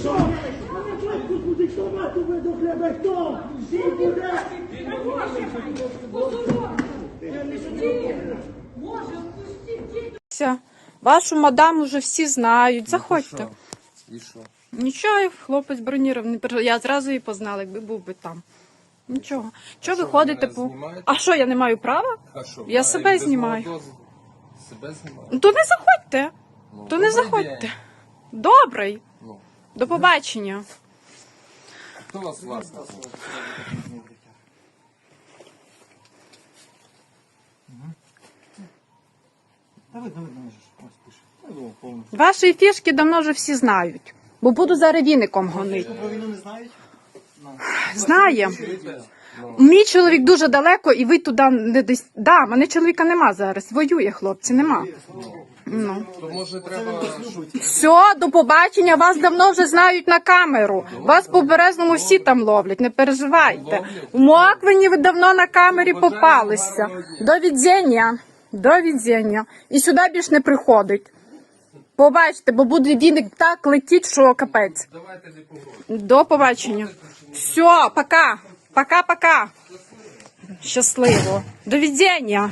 Що? А не тут буде хто? Всі буде! Все. Вашу мадам уже всі знають. Заходьте. І що? Нічого, хлопець бронірований. Я зразу її познала, якби був би там. Нічого. Чого ви ходите по. А що, я не маю права? А що? Я а себе знімаю. Себе знімаю? Ну, То не заходьте. Ну, То не добрий заходьте. день. Добрий. Ну, До побачення. хто вас власник? Та видно, видно, може. Ось пише. Я думав, повністю. Ваші фішки давно вже всі знають. Бо буду за віником гонити. Про війну не знають? Знає. Мій чоловік дуже далеко, і ви туди не десь. Да, мене чоловіка нема зараз. Воює, хлопці, нема. Ну. то може треба... Все, до побачення. Вас давно вже знають на камеру. Вас по березному всі там ловлять, не переживайте. В Моквині ви давно на камері попалися. До відзення. До відзіння. І сюди більш не приходить. Побачите, бо буде він так летіть, що капець. Давайте не погодимо. До побачення. Все, пока. Пока-пока. Щасливо. До відзення.